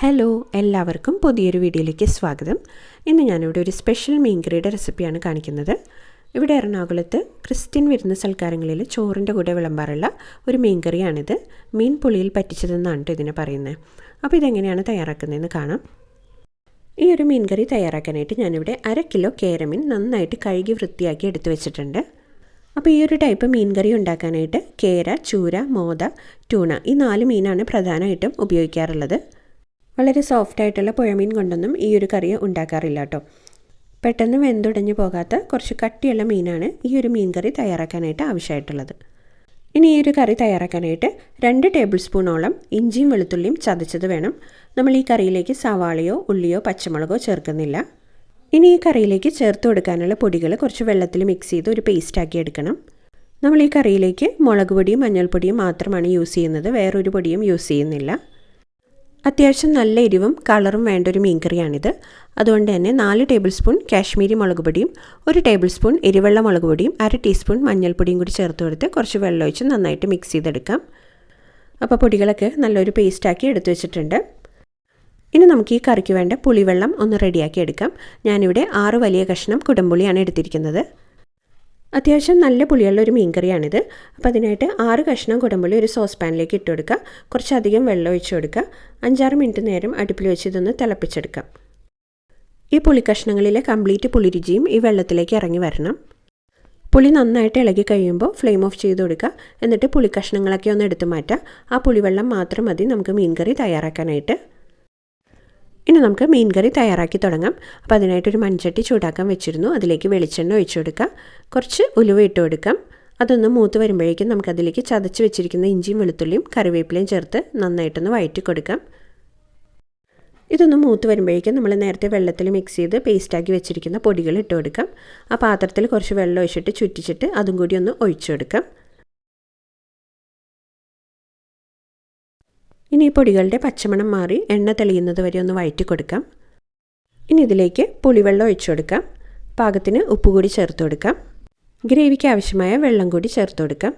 Hello എല്ലാവർക്കും പുതിയൊരു വീഡിയോയിലേക്ക് സ്വാഗതം. ഇന്ന് ഞാനിവിടെ ഒരു സ്പെഷ്യൽ മീൻകറിയുടെ റെസിപ്പിയാണ് കാണിക്കുന്നത്. ഇവിടെ എറണാകുളത്ത് ക്രിസ്ത്യൻ വിരുന്ന സൽക്കാരങ്ങളിൽ ചോറിന്റെ കൂടെ വിളമ്പാറുള്ള ഒരു മീൻകറിയാണിത് മീൻ പുളിയിൽ പറ്റിച്ചതെന്നാണ് ഇതിനെ പറയുന്നത് അപ്പോൾ ഇതെങ്ങനെയാണ് തയ്യാറാക്കുന്നതെന്ന് കാണാം. ഈ ഒരു മീൻകറി തയ്യാറാക്കാനായിട്ട് ഞാനിവിടെ അര കിലോ കേരമീൻ നന്നായിട്ട് കഴുകി വൃത്തിയാക്കി എടുത്തു വെച്ചിട്ടുണ്ട്. അപ്പോൾ ഈ ഒരു ടൈപ്പ് മീൻകറി ഉണ്ടാക്കാനായിട്ട് കേര ചൂര മോത ട്യൂണ ഈ നാല് മീനാണ് പ്രധാനമായിട്ടും ഉപയോഗിക്കാറുള്ളത്. വളരെ സോഫ്റ്റ് ആയിട്ടുള്ള പുഴമീൻ കൊണ്ടൊന്നും ഈ ഒരു കറി ഉണ്ടാക്കാറില്ല കേട്ടോ പെട്ടെന്ന് വെന്തുടഞ്ഞു പോകാത്ത കുറച്ച് കട്ടിയുള്ള മീനാണ് ഈ ഒരു മീൻ കറി തയ്യാറാക്കാനായിട്ട് ആവശ്യമായിട്ടുള്ളത്. ഇനി ഈ ഒരു കറി തയ്യാറാക്കാനായിട്ട് രണ്ട് ടേബിൾ സ്പൂണോളം ഇഞ്ചിയും വെളുത്തുള്ളിയും ചതച്ചത് വേണം. നമ്മൾ ഈ കറിയിലേക്ക് സവാളയോ ഉള്ളിയോ പച്ചമുളകോ ചേർക്കുന്നില്ല. ഇനി ഈ കറിയിലേക്ക് ചേർത്ത് കൊടുക്കാനുള്ള പൊടികൾ കുറച്ച് വെള്ളത്തിൽ മിക്സ് ചെയ്ത് ഒരു പേസ്റ്റാക്കി എടുക്കണം. നമ്മൾ ഈ കറിയിലേക്ക് മുളക് പൊടിയും മഞ്ഞൾപ്പൊടിയും മാത്രമാണ് യൂസ് ചെയ്യുന്നത്. വേറൊരു പൊടിയും യൂസ് ചെയ്യുന്നില്ല. അത്യാവശ്യം നല്ല എരിവും കളറും വേണ്ട ഒരു മീൻകറിയാണിത്. അതുകൊണ്ട് തന്നെ നാല് ടേബിൾ സ്പൂൺ കാശ്മീരി മുളക് പൊടിയും ഒരു ടേബിൾ സ്പൂൺ എരിവെള്ള മുളക് പൊടിയും അര ടീസ്പൂൺ മഞ്ഞൾപ്പൊടിയും കൂടി ചേർത്ത് കൊടുത്ത് കുറച്ച് വെള്ളം ഒഴിച്ച് നന്നായിട്ട് മിക്സ് ചെയ്തെടുക്കാം. അപ്പോൾ പൊടികളൊക്കെ നല്ലൊരു പേസ്റ്റാക്കി എടുത്തു വെച്ചിട്ടുണ്ട്. ഇനി നമുക്ക് ഈ കറിക്ക് വേണ്ട പുളിവെള്ളം ഒന്ന് റെഡിയാക്കി എടുക്കാം. ഞാനിവിടെ ആറ് വലിയ കഷ്ണം കുടംപുളിയാണ് എടുത്തിരിക്കുന്നത്. അത്യാവശ്യം നല്ല പുളിയുള്ള ഒരു മീൻകറിയാണിത്. അപ്പോൾ അതിനായിട്ട് ആറ് കഷ്ണം കുടമ്പുളി ഒരു സോസ് പാനിലേക്ക് ഇട്ട് കൊടുക്കുക. കുറച്ചധികം വെള്ളം ഒഴിച്ചു കൊടുക്കുക. അഞ്ചാറ് മിനിറ്റ് നേരം അടുപ്പിൽ വെച്ച് ഇതൊന്ന് തിളപ്പിച്ചെടുക്കാം ഈ പുളി കഷ്ണങ്ങളിലെ കംപ്ലീറ്റ് പുളിരുചിയും ഈ വെള്ളത്തിലേക്ക് ഇറങ്ങി വരണം. പുളി നന്നായിട്ട് ഇളകി കഴിയുമ്പോൾ ഫ്ലെയിം ഓഫ് ചെയ്ത് കൊടുക്കുക. എന്നിട്ട് പുളി കഷ്ണങ്ങളൊക്കെ ഒന്ന് എടുത്തു മാറ്റുക. ആ പുളിവെള്ളം മാത്രം മതി നമുക്ക് മീൻകറി തയ്യാറാക്കാനായിട്ട്. ഇനി നമുക്ക് മീൻ കറി തയ്യാറാക്കി തുടങ്ങാം. അപ്പോൾ അതിനായിട്ടൊരു മൺചട്ടി ചൂടാക്കാൻ വെച്ചിരുന്നു. അതിലേക്ക് വെളിച്ചെണ്ണ ഒഴിച്ചു കൊടുക്കാം. കുറച്ച് ഉലുവ ഇട്ട് കൊടുക്കാം. അതൊന്ന് മൂത്ത് വരുമ്പോഴേക്കും നമുക്കതിലേക്ക് ചതച്ച് വെച്ചിരിക്കുന്ന ഇഞ്ചിയും വെളുത്തുള്ളിയും കറിവേപ്പിലയും ചേർത്ത് നന്നായിട്ടൊന്ന് വഴറ്റി കൊടുക്കാം. ഇതൊന്ന് മൂത്ത് വരുമ്പോഴേക്കും നമ്മൾ നേരത്തെ വെള്ളത്തിൽ മിക്സ് ചെയ്ത് പേസ്റ്റാക്കി വെച്ചിരിക്കുന്ന പൊടികൾ ഇട്ട് കൊടുക്കാം. ആ പാത്രത്തിൽ കുറച്ച് വെള്ളം ഒഴിച്ചിട്ട് ചുറ്റിച്ചിട്ട് അതും കൂടി ഒന്ന് ഒഴിച്ചു കൊടുക്കാം. ഇനി ഈ പൊടികളുടെ പച്ചമണം മാറി എണ്ണ തെളിയുന്നത് വരെ ഒന്ന് വഴറ്റി കൊടുക്കാം. ഇനി ഇതിലേക്ക് പുളിവെള്ളം ഒഴിച്ചു കൊടുക്കാം. പാകത്തിന് ഉപ്പ് കൂടി ചേർത്ത് കൊടുക്കാം. ഗ്രേവിക്ക് ആവശ്യമായ വെള്ളം കൂടി ചേർത്ത് കൊടുക്കാം.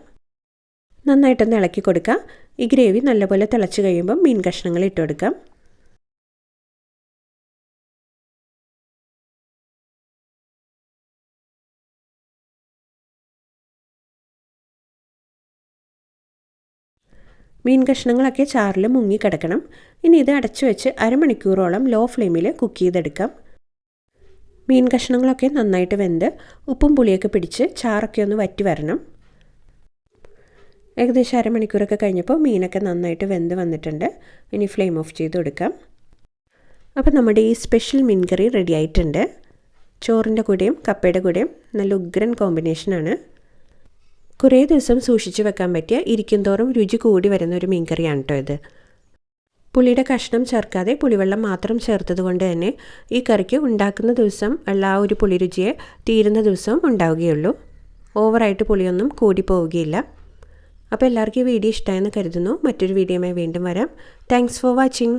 നന്നായിട്ടൊന്ന് ഇളക്കി കൊടുക്കാം. ഈ ഗ്രേവി നല്ലപോലെ തിളച്ച് കഴിയുമ്പോൾ മീൻ കഷ്ണങ്ങൾ ഇട്ട് കൊടുക്കാം. മീൻ കഷ്ണങ്ങളൊക്കെ ചാറിൽ മുങ്ങിക്കിടക്കണം ഇനി ഇത് അടച്ചു വെച്ച് അരമണിക്കൂറോളം ലോ ഫ്ലെയിമിൽ കുക്ക് ചെയ്തെടുക്കാം. മീൻ കഷ്ണങ്ങളൊക്കെ നന്നായിട്ട് വെന്ത് ഉപ്പും പുളിയൊക്കെ പിടിച്ച് ചാറൊക്കെ ഒന്ന് വറ്റി വരണം. ഏകദേശം അരമണിക്കൂറൊക്കെ കഴിഞ്ഞപ്പോൾ മീനൊക്കെ നന്നായിട്ട് വെന്ത് വന്നിട്ടുണ്ട്. ഇനി ഫ്ലെയിം ഓഫ് ചെയ്ത് കൊടുക്കാം. അപ്പോൾ നമ്മുടെ ഈ സ്പെഷ്യൽ മീൻ കറി റെഡി ആയിട്ടുണ്ട്. ചോറിന്റെ കൂടെയും കപ്പയുടെ കൂടെയും നല്ല ഉഗ്രൻ കോമ്പിനേഷനാണ് കുറേ ദിവസം സൂക്ഷിച്ചു വെക്കാൻ പറ്റിയ ഇരിക്കും തോറും രുചി കൂടി വരുന്ന ഒരു മീൻകറിയാണ് കേട്ടോ ഇത്. പുളിയുടെ കഷ്ണം ചേർക്കാതെ പുളിവെള്ളം മാത്രം ചേർത്തത് കൊണ്ട് തന്നെ ഈ കറിക്ക് ഉണ്ടാക്കുന്ന ദിവസം ആ ഒരു പുളിരുചിയെ തീരുന്ന ദിവസവും ഉണ്ടാവുകയുള്ളൂ. ഓവറായിട്ട് പുളിയൊന്നും കൂടി പോവുകയില്ല. അപ്പോൾ എല്ലാവർക്കും ഈ വീഡിയോ ഇഷ്ടമായെന്ന് കരുതുന്നു. മറ്റൊരു വീഡിയോയുമായി വീണ്ടും വരാം. Thanks for watching